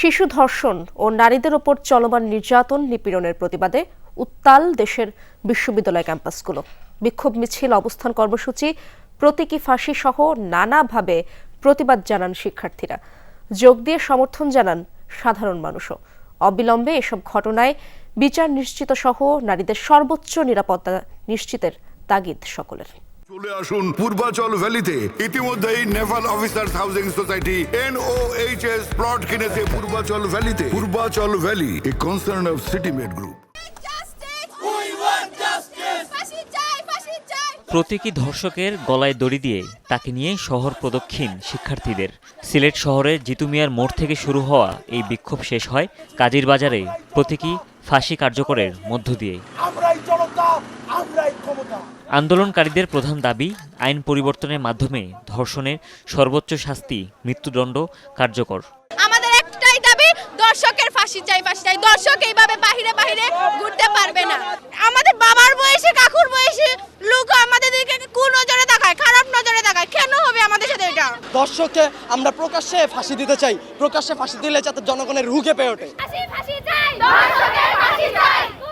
শিশু ধর্ষণ ও নারীদের ওপর চলমান নির্যাতন নিপীড়নের প্রতিবাদে উত্তাল দেশের বিশ্ববিদ্যালয় ক্যাম্পাসগুলো। বিক্ষোভ মিছিল, অবস্থান কর্মসূচি, প্রতীকী ফাঁসি সহ নানাভাবে প্রতিবাদ জানান শিক্ষার্থীরা। যোগ দিয়ে সমর্থন জানান সাধারণ মানুষও। অবিলম্বে এসব ঘটনায় বিচার নিশ্চিত সহ নারীদের সর্বোচ্চ নিরাপত্তা নিশ্চিতের তাগিদ সকলের। চলে আসুন পূর্বাচল ভ্যালিতে। ইতিমধ্যেই naval officers housing society, NOHS plot কিনেছে Purbachal ভ্যালিতে। Purbachal valley, a concern of city made group! প্রতীকী ধর্ষকের গলায় দড়ি দিয়ে তাকে নিয়ে শহর প্রদক্ষিণ শিক্ষার্থীদের। সিলেট শহরের জিতুমিয়ার মোড় থেকে শুরু হওয়া এই বিক্ষোভ শেষ হয় কাজীর বাজারে। প্রতীকী ফাঁসি কার্যকরের মধ্য দিয়ে আমরাই জনতা আমরাই ক্ষমতা। আন্দোলনকারীদের প্রধান দাবি আইন পরিবর্তনের মাধ্যমে ধর্ষণের সর্বোচ্চ শাস্তি মৃত্যুদণ্ড কার্যকর। আমাদের একটাই দাবি দর্শকের ফাঁসি চাই ফাঁসি চাই। দর্শক এইভাবে বাহিরে বাহিরে ঘুরতে পারবে না। আমাদের বাবার বয়সে কাকুর বয়সে লোক আমাদের দিকে কোন নজরে তাকায় খারাপ নজরে তাকায়। কেন হবে আমাদের সাথে এটা? দর্শককে আমরা প্রকাশ্যে ফাঁসি দিতে চাই। প্রকাশ্যে ফাঁসি দিলে যাতে জনগণের রুখে পেয়ে ওঠে। ফাঁসি ফাঁসি চাই।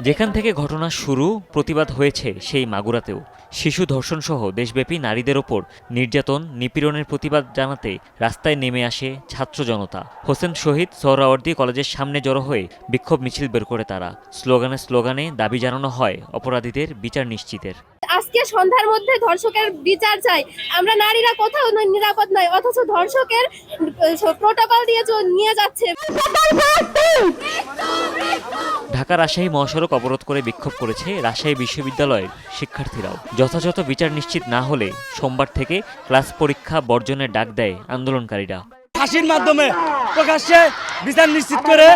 যেখান থেকে ঘটনা শুরু প্রতিবাদ হয়েছে সেই মাগুরাতেও। শিশু ধর্ষণসহ দেশব্যাপী নারীদের ওপর নির্যাতন নিপীড়নের প্রতিবাদ জানাতে রাস্তায় নেমে আসে ছাত্র জনতা। হোসেন শহীদ সোহরাওয়ার্দী কলেজের সামনে জড়ো হয়ে বিক্ষোভ মিছিল বের করে তারা। স্লোগানে স্লোগানে দাবি জানানো হয় অপরাধীদের বিচার নিশ্চিতের। আজকে সন্ধ্যার মধ্যে ধর্ষকের বিচার চাই। আমরা নারীরা কোথাও ন- নিরাপদ নয় অথচ ধর্ষকের প্রোটোকল দিয়ে নিয়ে যাচ্ছে। ঢাকা রাজশাহী মহাসড়ক অবরোধ করে বিক্ষোভ করেছে রাজশাহী বিশ্ববিদ্যালয়ের শিক্ষার্থীরাও। যথাযথ বিচার নিশ্চিত না হলে সোমবার থেকে ক্লাস পরীক্ষা বর্জনের ডাক দেয় আন্দোলনকারীরা। ফাঁসির মাধ্যমে প্রকাশ্যে বিচার নিশ্চিত করে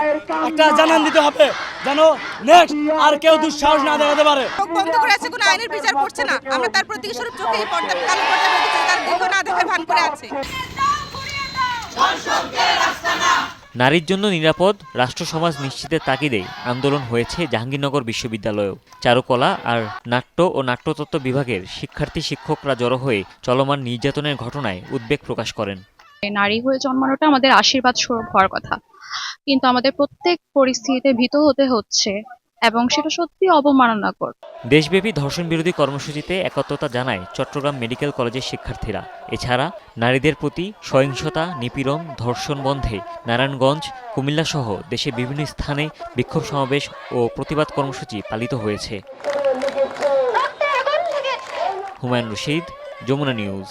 একটা জানান দিতে হবে যেন নেক্সট আর কেউ দুঃসাহস না দেখাতে পারে। বন্ধ করে আছে কোনো আইনের বিচার করছে না। আমরা তার প্রতীকী স্বরূপ চোখে এই পর্দা কালো পর্দা বেঁধেছি তার না দেখে ভান করে আছে। নারীর জন্য নিরাপদ রাষ্ট্র সমাজ নিশ্চিতের তাগিদে আন্দোলন হয়েছে জাহাঙ্গীরনগর বিশ্ববিদ্যালয়েও। চারুকলা আর নাট্য ও নাট্যতত্ত্ব বিভাগের শিক্ষার্থী শিক্ষকরা জড়ো হয়ে চলমান নির্যাতনের ঘটনায় উদ্বেগ প্রকাশ করেন। নারী হয়ে জন্মানোটা আমাদের আশীর্বাদ স্বরূপ হওয়ার কথা। কিন্তু আমাদের প্রত্যেক পরিস্থিতিতে ভীত হতে হচ্ছে এবং সেটা সত্যি অবমাননাকর। দেশব্যাপী ধর্ষণ বিরোধী কর্মসূচিতে একত্রতা জানায় চট্টগ্রাম মেডিকেল কলেজের শিক্ষার্থীরা। এছাড়া, নারীদের প্রতি সহিংসতা, নিপীড়ন, ধর্ষণ বন্ধে নারায়ণগঞ্জ, কুমিল্লা সহ দেশে বিভিন্ন স্থানে বিক্ষোভ সমাবেশ ও প্রতিবাদ কর্মসূচি পালিত হয়েছে। হুমায়ুন রশিদ, যমুনা নিউজ।